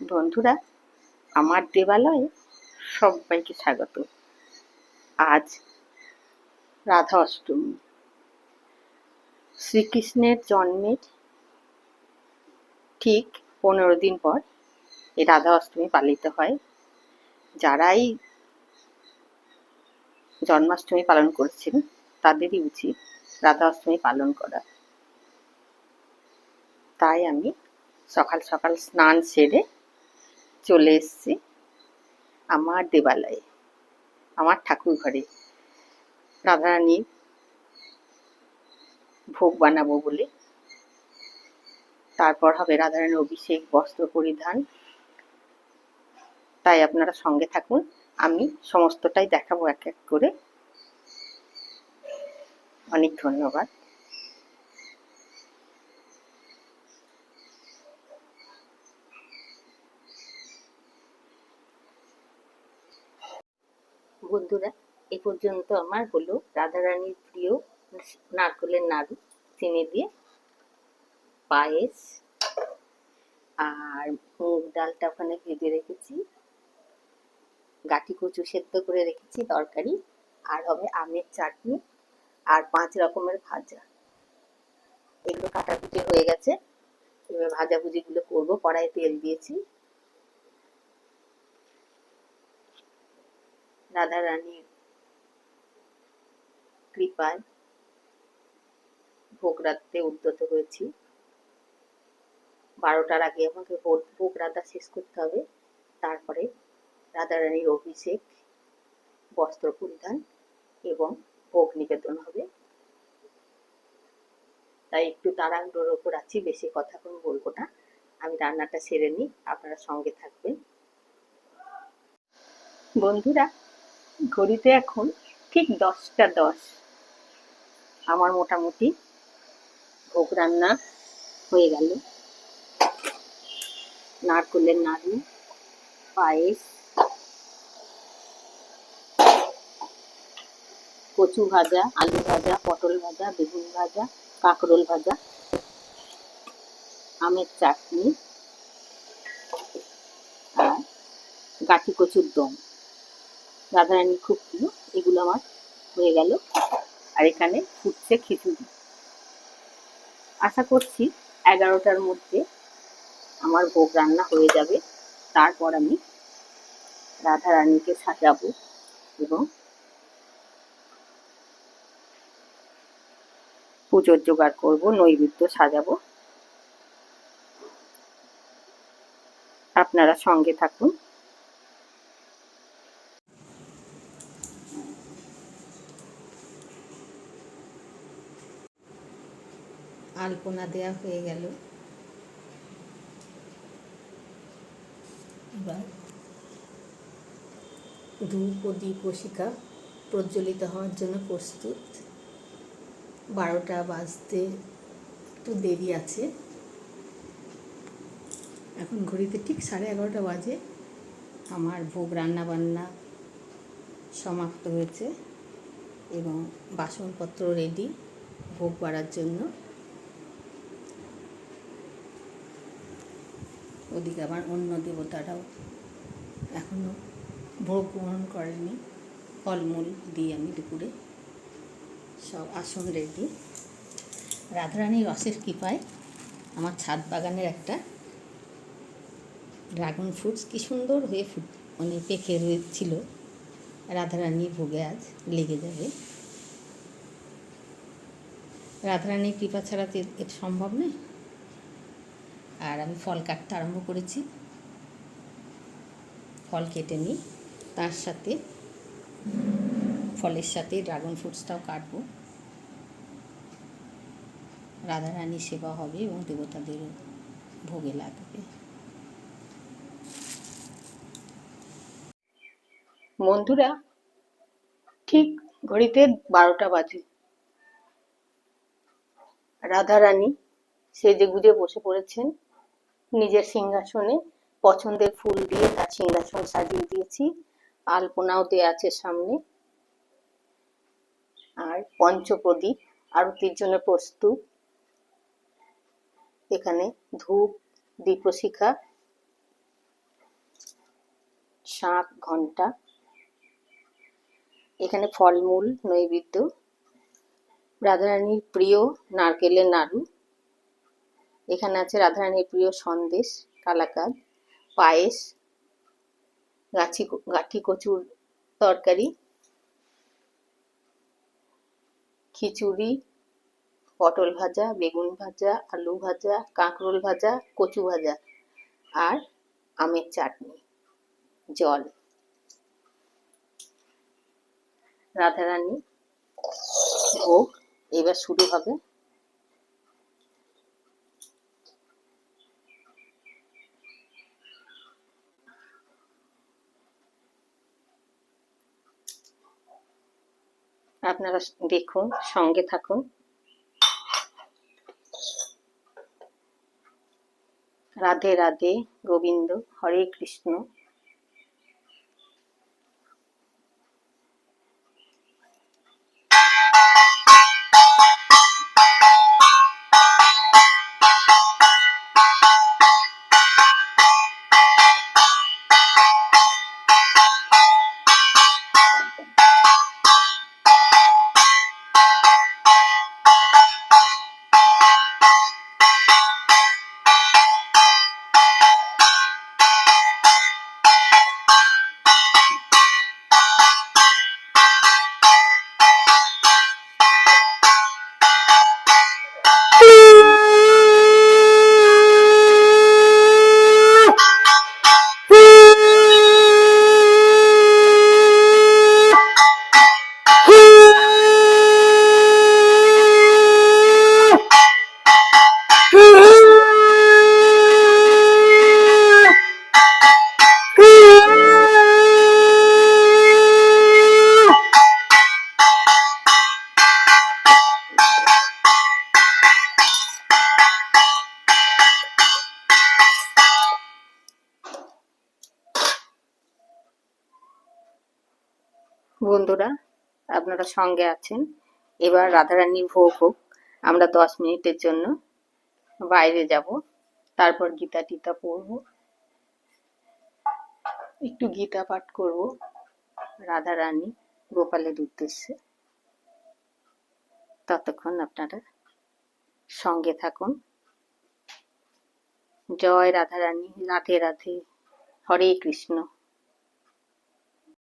বন্ধুরা, আমার দেবালয়ে সবাইকে স্বাগত। আজ রাধা অষ্টমী। শ্রীকৃষ্ণের জন্মের ঠিক পনেরো দিন পর এই রাধা অষ্টমী পালিত হয়। যারাই জন্মাষ্টমী পালন করছেন, তাদেরই উচিত রাধা অষ্টমী পালন করা। তাই আমি সকাল সকাল স্নান সেরে চলে এসেছি আমার দেবালয়ে, আমার ঠাকুর ঘরে রাধারানীর ভোগ বানাবো বলে। তারপর হবে রাধারানীর অভিষেক, বস্ত্র পরিধান। তাই আপনারা সঙ্গে থাকুন, আমি সমস্তটাই দেখাবো এক এক করে। অনেক ধন্যবাদ। বন্ধুরা, এ পর্যন্ত আমার হলো রাধারানীর প্রিয় নারকেলের নাড়ু, চিনি দিয়ে পায়েস আর মুগ ডালটা ওখানে ভেজে রেখেছি। গাটি কচু সেদ্ধ করে রেখেছি তরকারি, আর হবে আমের চাটনি আর পাঁচ রকমের ভাজা। এগুলো কাটাকুটি হয়ে গেছে। এবার ভাজাভুজিগুলো করব কড়াই তেল দিয়েছি। রাধা রানীর কৃপায় ভোগ রাখতে উদ্যত হয়েছি। বারোটার আগে আমাকে ভোগ রাধা শেষ করতে হবে। তারপরে রাধা রানীর অভিষেক, বস্ত্র পরিধান এবং ভোগ নিবেদন হবে। তাই একটু তাড়াহুড়োর ওপর আছি, বেশি কথা কোনো বলব না। আমি রান্নাটা সেরে নিই, আপনারা সঙ্গে থাকবেন। বন্ধুরা ঘড়িতে এখন ঠিক দশটা দশ। আমার মোটামুটি ভোগ রান্না হয়ে গেল। নারকলের নাড়ু, পায়েস, কচু ভাজা, আলু ভাজা, পটল ভাজা, বেগুন ভাজা, কাঁকরোল ভাজা, আমের চাটনি আর গাঠি কচুর দম। রাধারানী খুব প্রিয়, এগুলো আমার হয়ে গেল। আর এখানে ফুটছে খিচুড়ি। আশা করছি এগারোটার মধ্যে আমার ভোগ রান্না হয়ে যাবে। তারপর আমি রাধারানীকে সাজাবো এবং পুজোর জোগাড় করব, নৈবেদ্য সাজাবো। আপনারা সঙ্গে থাকুন। আলপনা দেয়া হয়ে গেল। এবার ও দীপশিকা প্রজ্বলিত হওয়ার জন্য প্রস্তুত। বারোটা বাজতে একটু দেরি আছে। এখন ঘড়িতে ঠিক সাড়ে এগারোটা বাজে। আমার ভোগ রান্না বান্না সমাপ্ত হয়েছে এবং বাসনপত্র রেডি ভোগ বাড়ার জন্য। ওদিকে আবার অন্য দেবতারাও এখনও ভোগ গ্রহণ করেনি। ফলমূল দিই আমি দুপুরে সব আসন রেডি। রাধারানীর রসের কৃপায় আমার ছাদ বাগানের একটা ড্রাগন ফ্রুটস কী সুন্দর হয়ে ফুট মানে পেকে রয়েছিল। রাধারানী ভোগে আজ লেগে যাবে। রাধারানীর কৃপা ছাড়া তো এটা সম্ভব নয়। আর আমি ফল কাটতে আরম্ভ করেছি। ফল কেটে নিই। তার সাথে ফলের সাথে ড্রাগন ফ্রুটসটাও কাটবো। রাধারানী সেবা হবে এবং দেবতাদেরও ভোগে লাগবে। বন্ধুরা, ঠিক ঘড়িতে বারোটা বাজে। রাধারানী সেজে গুজে বসে পড়েছেন। নিজের সিংহাসনে পছন্দের ফুল দিয়ে তার সিংহাসন সাজিয়ে দিয়েছি। আলপনাও দেওয়া আছে সামনে। আর পঞ্চপ্রদীপ আরতির জন্য প্রস্তুত। এখানে ধূপ, দীপশিখা, শাঁখ ঘণ্টা এখানে ফলমূল, নৈবেদ্য। রাধারানীর প্রিয় নারকেলের নাড়ু। এখানে আছে রাধারানীর প্রিয় সন্দেশ, কালাকাদ, পায়েস, গাছি গাঠি কচুর তরকারি, খিচুড়ি, পটল ভাজা, বেগুন ভাজা, আলু ভাজা, কাঁকরোল ভাজা, কচু ভাজা আর আমের চাটনি, জল। রাধারানী ভোগ এবার শুরু হবে। আপনারা দেখুন সঙ্গে থাকুন। রাধে রাধে গোবিন্দ হরে কৃষ্ণ। বন্ধুরা, আপনারা সঙ্গে আছেন। এবার রাধারানীর ভোগ হোক, আমরা দশ মিনিটের জন্য বাইরে যাব। তারপর গীতা টিতা পড়ব। একটু গীতা পাঠ করব রাধারানী গোপালের উদ্দেশ্যে। ততক্ষণ আপনারা সঙ্গে থাকুন। জয় রাধারানী, রাধে রাধে, হরে কৃষ্ণ।